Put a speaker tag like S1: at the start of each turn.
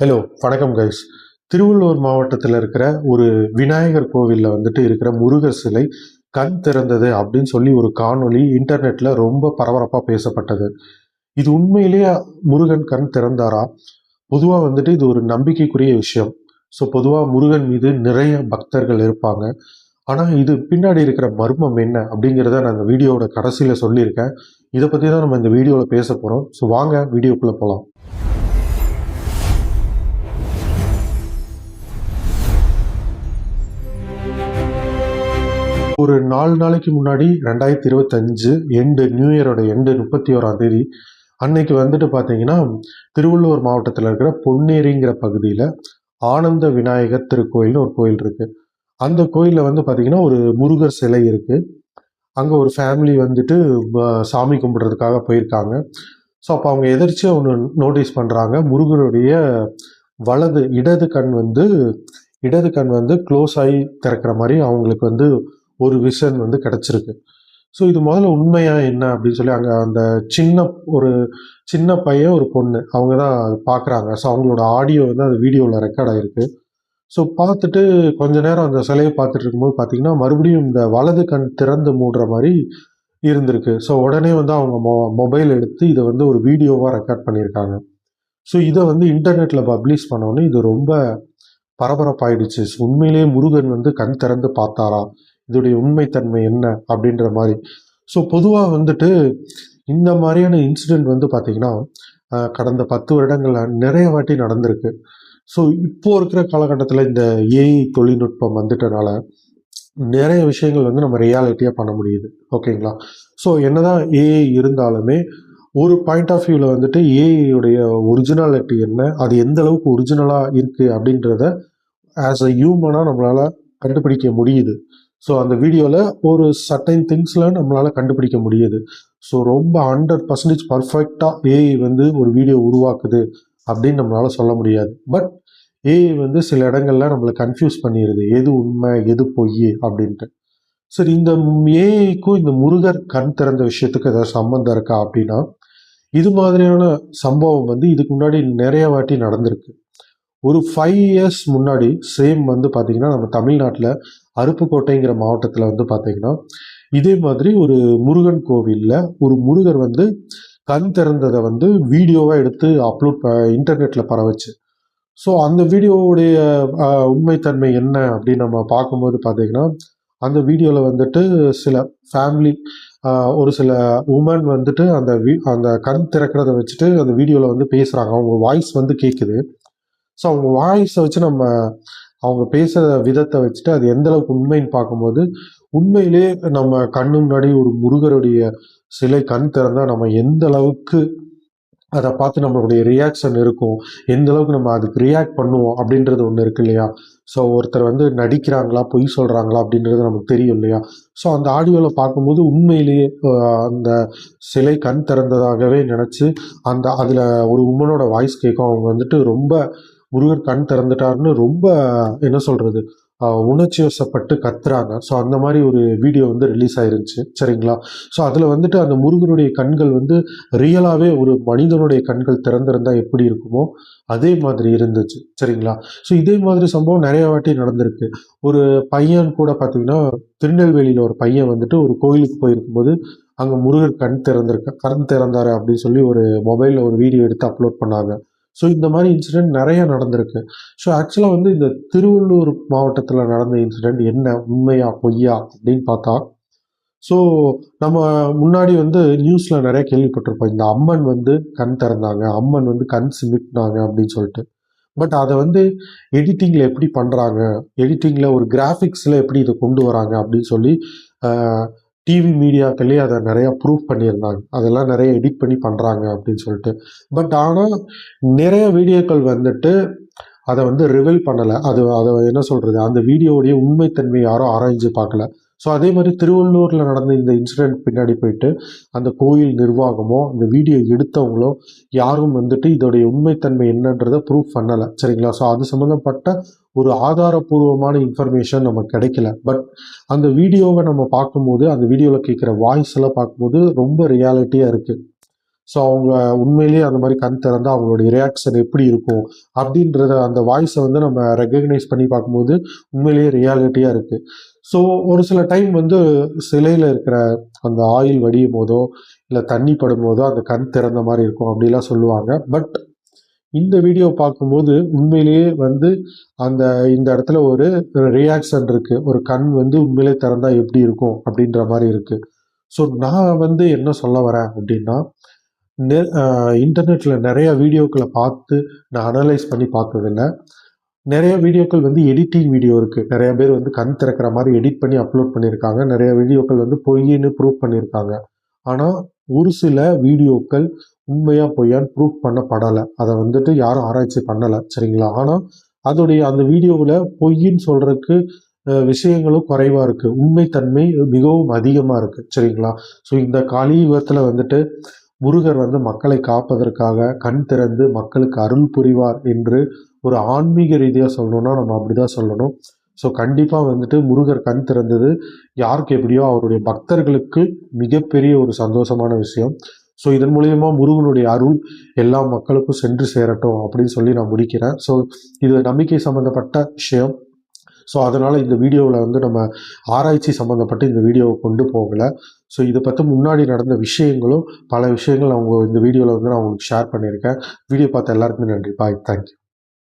S1: Hello வணக்கம் guys Tiruvallur மாவட்டத்தில் இருக்கிற ஒரு விநாயகர் கோவிலில் வந்துட்டு இருக்கிற முருகர் சிலை கண் திறந்தது அப்படின்னு சொல்லி ஒரு காணொளி இன்டர்நெட்டில் ரொம்ப பரபரப்பாக பேசப்பட்டது. இது உண்மையிலேயே முருகன் கண் திறந்தாரா? பொதுவாக வந்துட்டு இது ஒரு நம்பிக்கைக்குரிய விஷயம். ஸோ பொதுவாக முருகன் மீது நிறைய பக்தர்கள் இருப்பாங்க. ஆனால் இது பின்னாடி இருக்கிற மர்மம் என்ன அப்படிங்கிறத நான் இந்த வீடியோவோட கடைசியில் சொல்லியிருக்கேன். இதை பற்றி தான் நம்ம இந்த வீடியோவில் பேச போகிறோம் ஸோ வாங்க வீடியோக்குள்ளே போகலாம் ஒரு நாலு நாளைக்கு முன்னாடி ரெண்டாயிரத்தி இருபத்தஞ்சு எண்டு நியூ இயரோட எண்டு முப்பத்தி ஓராம் தேதி அன்னைக்கு வந்துட்டு பார்த்தீங்கன்னா திருவள்ளூர் மாவட்டத்தில் இருக்கிற பொன்னேரிங்கிற பகுதியில் ஆனந்த விநாயகர் திருக்கோயில்னு ஒரு கோயில் இருக்கு. அந்த கோயிலில் வந்து பார்த்தீங்கன்னா ஒரு முருகர் சிலை இருக்கு. அங்கே ஒரு ஃபேமிலி வந்துட்டு சாமி கும்பிட்றதுக்காக போயிருக்காங்க. ஸோ அப்போ அவங்க எதிர்ச்சியாக ஒன்று நோட்டீஸ் பண்ணுறாங்க முருகருடைய வலது இடது கண் வந்து இடது கண் வந்து க்ளோஸ் ஆகி திறக்கிற மாதிரி அவங்களுக்கு வந்து ஒரு விஷன் வந்து கிடச்சிருக்கு. ஸோ இது முதல்ல உண்மையா என்ன அப்படின்னு சொல்லி அங்கே அந்த சின்ன ஒரு சின்ன பையன் ஒரு பொண்ணு அவங்க தான் அது பார்க்குறாங்க. ஸோ அவங்களோட ஆடியோ வந்து அந்த வீடியோவில் ரெக்கார்ட் ஆகிருக்கு ஸோ பார்த்துட்டு கொஞ்ச நேரம் அந்த சிலையை பார்த்துட்டு இருக்கும்போது பார்த்தீங்கன்னா மறுபடியும் இந்த வலது கண் திறந்து மூடுற மாதிரி இருந்திருக்கு. ஸோ உடனே வந்து அவங்க மொ மொபைல் எடுத்து இதை வந்து ஒரு வீடியோவாக ரெக்கார்ட் பண்ணியிருக்காங்க. ஸோ இதை வந்து இன்டர்நெட்டில் பப்ளிஷ் பண்ணோன்னே இது ரொம்ப பரபரப்பாயிடுச்சு. ஸோ உண்மையிலேயே முருகன் வந்து கண் திறந்து பார்த்தாரா இதோடைய உண்மைத்தன்மை என்ன அப்படின்ற மாதிரி. ஸோ பொதுவாக வந்துட்டு இந்த மாதிரியான இன்சிடெண்ட் வந்து பார்த்திங்கன்னா கடந்த பத்து வருடங்களில் நிறைய வாட்டி நடந்திருக்கு. ஸோ இப்போ இருக்கிற காலகட்டத்தில் இந்த ஏஐ தொழில்நுட்பம் வந்துட்டனால நிறைய விஷயங்கள் வந்து நம்ம ரியாலிட்டியாக பண்ண முடியுது. ஓகேங்களா? ஸோ என்னதான் ஏஐ இருந்தாலுமே ஒரு பாயிண்ட் ஆஃப் வியூவில் வந்துட்டு ஏஐயுடைய ஒரிஜினாலிட்டி என்ன அது எந்த அளவுக்கு ஒரிஜினலாக இருக்குது அப்படின்றத ஆஸ் அ ஹியூமனாக நம்மளால் கண்டுபிடிக்க முடியுது. ஸோ அந்த வீடியோவில் ஒரு சர்டைன் திங்ஸில் நம்மளால் கண்டுபிடிக்க முடியுது. ஸோ ரொம்ப ஹண்ட்ரட் பர்சன்டேஜ் பர்ஃபெக்டாக ஏஐ வந்து ஒரு வீடியோ உருவாக்குது அப்படின்னு நம்மளால் சொல்ல முடியாது. பட் ஏஐ வந்து சில இடங்கள்ல நம்மளை கன்ஃபியூஸ் பண்ணிடுது எது உண்மை எது பொய் அப்படின்ட்டு. சரி இந்த ஏஐக்கும் இந்த முருகர் கண் திறந்த விஷயத்துக்கு ஏதாவது சம்மந்தம் இருக்கா அப்படின்னா இது மாதிரியான சம்பவம் வந்து இதுக்கு முன்னாடி நிறைய வாட்டி நடந்திருக்கு. ஒரு ஃபைவ் இயர்ஸ் முன்னாடி சேம் வந்து பார்த்தீங்கன்னா நம்ம தமிழ்நாட்டில் அருப்புக்கோட்டைங்கிற மாவட்டத்தில் வந்து பார்த்தீங்கன்னா இதே மாதிரி ஒரு முருகன் கோவிலில் ஒரு முருகர் வந்து கண் திறந்ததை வந்து வீடியோவாக எடுத்து அப்லோட் ப இன்டர்நெட்டில் பரவச்சு ஸோ அந்த வீடியோவுடைய உண்மைத்தன்மை என்ன அப்படின்னு நம்ம பார்க்கும்போது பார்த்தீங்கன்னா அந்த வீடியோவில் வந்துட்டு சில ஃபேமிலி ஒரு சில உமன் வந்துட்டு அந்த வீ அந்த கண் திறக்கிறத வச்சுட்டு அந்த வீடியோவில் வந்து பேசுகிறாங்க அவங்க வாய்ஸ் வந்து கேட்குது ஸோ அவங்க வாய்ஸை வச்சு நம்ம அவங்க பேசுகிற விதத்தை வச்சுட்டு அது எந்த அளவுக்கு உண்மைன்னு பார்க்கும்போது உண்மையிலே நம்ம கண்ணு முன்னாடி ஒரு முருகருடைய சிலை கண் திறந்தால் நம்ம எந்த அளவுக்கு அதை பார்த்து நம்மளுடைய ரியாக்ஷன் இருக்கும் எந்த அளவுக்கு நம்ம அதுக்கு ரியாக்ட் பண்ணுவோம் அப்படின்றது ஒன்று இருக்கு இல்லையா? ஸோ ஒருத்தர் வந்து நடிக்கிறாங்களா பொய் சொல்கிறாங்களா அப்படின்றது நமக்கு தெரியும் இல்லையா? ஸோ அந்த ஆடியோவில் பார்க்கும்போது உண்மையிலேயே அந்த சிலை கண் திறந்ததாகவே நினச்சி அந்த அதில் ஒரு உமனோட வாய்ஸ் கேட்கும் அவங்க வந்துட்டு ரொம்ப முருகர் கண் திறந்துட்டாருன்னு ரொம்ப என்ன சொல்கிறது உணர்ச்சி வசப்பட்டு கத்துறாங்க. ஸோ அந்த மாதிரி ஒரு வீடியோ வந்து ரிலீஸ் ஆயிருந்துச்சு. சரிங்களா? ஸோ அதில் வந்துட்டு அந்த முருகனுடைய கண்கள் வந்து ரியலாகவே ஒரு மனிதனுடைய கண்கள் திறந்திருந்தால் எப்படி இருக்குமோ அதே மாதிரி இருந்துச்சு. சரிங்களா? ஸோ இதே மாதிரி சம்பவம் நிறைய வாட்டி நடந்திருக்கு. ஒரு பையன் கூட பார்த்தீங்கன்னா திருநெல்வேலியில் ஒரு பையன் வந்துட்டு ஒரு கோயிலுக்கு போயிருக்கும்போது அங்கே முருகர் கண் திறந்திருக்க கண் திறந்தாரு அப்படின்னு சொல்லி ஒரு மொபைலில் ஒரு வீடியோ எடுத்து அப்லோட் பண்ணாங்க. ஸோ இந்த மாதிரி இன்சிடெண்ட் நிறைய நடந்திருக்கு. ஸோ ஆக்சுவலாக வந்து இந்த திருவள்ளூர் மாவட்டத்தில் நடந்த இன்சிடெண்ட் என்ன? உண்மையா பொய்யா அப்படின்னு பார்த்தா ஸோ நம்ம முன்னாடி வந்து நியூஸில் நிறைய கேள்விப்பட்டிருப்போம். இந்த அம்மன் வந்து கண் திறந்தாங்க அம்மன் வந்து கண் சிமிட்டினாங்க அப்படின்னு சொல்லிட்டு. பட் அதை வந்து எடிட்டிங்கில் எப்படி பண்ணுறாங்க எடிட்டிங்கில் ஒரு கிராஃபிக்ஸில் எப்படி இதை கொண்டு வராங்க அப்படின்னு சொல்லி டிவி மீடியாக்கள்லேயே அதை நிறையா ப்ரூவ் பண்ணியிருந்தாங்க. அதெல்லாம் நிறைய எடிட் பண்ணி பண்ணுறாங்க அப்படின்னு சொல்லிட்டு. பட் ஆனால் நிறைய வீடியோக்கள் வந்துட்டு அதை வந்து ரிவீல் பண்ணலை. அது அதை என்ன சொல்கிறது அந்த வீடியோவுடைய உண்மைத்தன்மை யாரும் ஆராய்ஞ்சு பார்க்கல. ஸோ அதே மாதிரி திருவள்ளூரில் நடந்த இந்த இன்சிடென்ட் பின்னாடி போயிட்டு அந்த கோயில் நிர்வாகமோ அந்த வீடியோ எடுத்தவங்களோ யாரும் வந்துட்டு இதோடைய உண்மைத்தன்மை என்னன்றதை ப்ரூவ் பண்ணலை. சரிங்களா? ஸோ அது சம்மந்தப்பட்ட ஒரு ஆதாரபூர்வமான இன்ஃபர்மேஷன் நமக்கு கிடைக்கல. பட் அந்த வீடியோவை நம்ம பார்க்கும்போது அந்த வீடியோவில் கேட்குற வாய்ஸ் எல்லாம் பார்க்கும்போது ரொம்ப ரியாலிட்டியாக இருக்குது ஸோ அவங்க உண்மையிலேயே அந்த மாதிரி கண் திறந்தா அவங்களுடைய ரியாக்ஷன் எப்படி இருக்கும்? அப்படின்றத அந்த வாய்ஸை வந்து நம்ம ரெக்கக்னைஸ் பண்ணி பார்க்கும்போது உண்மையிலேயே ரியாலிட்டியாக இருக்குது ஸோ ஒரு சில டைம் வந்து சிலையில் இருக்கிற அந்த ஆயில் வடியும் போதோ இல்லை தண்ணி படும் போதோ அந்த கண் திறந்த மாதிரி இருக்கும் அப்படிலாம் சொல்லுவாங்க. பட் இந்த வீடியோ பார்க்கும்போது உண்மையிலேயே வந்து அந்த இந்த இடத்துல ஒரு ரியாக்ஷன் இருக்குது ஒரு கண் வந்து உண்மையிலே திறந்தா எப்படி இருக்கும் அப்படின்ற மாதிரி இருக்குது ஸோ நான் வந்து என்ன சொல்ல வரேன் அப்படின்னா நெ இன்டர்நெட்டில் நிறைய வீடியோக்களை பார்த்து நான் அனலைஸ் பண்ணி பார்த்ததில்ல. நிறைய வீடியோக்கள் வந்து எடிட்டிங் வீடியோ இருக்குது நிறைய பேர் வந்து கண் திறக்கிற மாதிரி எடிட் பண்ணி அப்லோட் பண்ணியிருக்காங்க. நிறைய வீடியோக்கள் வந்து பொய்ன்னு ப்ரூவ் பண்ணியிருக்காங்க. ஆனால் ஒரு சில வீடியோக்கள் உண்மையாக பொய்யான்னு ப்ரூவ் பண்ணப்படலை. அதை வந்துட்டு யாரும் ஆராய்ச்சி பண்ணலை. சரிங்களா? ஆனால் அதோடைய அந்த வீடியோவில் பொய்ன்னு சொல்கிறதுக்கு விஷயங்களும் குறைவாக இருக்குது உண்மைத்தன்மை மிகவும் அதிகமாக இருக்குது சரிங்களா? ஸோ இந்த கலியுகத்தில் வந்துட்டு முருகர் வந்து மக்களை காப்பதற்காக கண் திறந்து மக்களுக்கு அருள் புரிவார் என்று ஒரு ஆன்மீக ரீதியாக சொல்லணும்னா நம்ம அப்படி தான் சொல்லணும். ஸோ கண்டிப்பாக வந்துட்டு முருகர் கண் திறந்தது யாருக்கு எப்படியோ அவருடைய பக்தர்களுக்கு மிகப்பெரிய ஒரு சந்தோஷமான விஷயம். ஸோ இதன் மூலயமா முருகனுடைய அருள் எல்லா மக்களுக்கும் சென்று சேரட்டும் அப்படின்னு சொல்லி நான் முடிக்கிறேன். ஸோ இது நம்பிக்கை சம்மந்தப்பட்ட விஷயம். ஸோ அதனால் இந்த வீடியோவில் வந்து நம்ம ஆராய்ச்சி சம்மந்தப்பட்டு இந்த வீடியோவை கொண்டு போகலை. ஸோ இதை பற்றி முன்னாடி நடந்த விஷயங்களும் பல விஷயங்கள் அவங்க இந்த வீடியோவில் வந்து நான் உங்களுக்கு ஷேர் பண்ணியிருக்கேன். வீடியோ பார்த்த எல்லாருக்குமே நன்றி. Bye thank you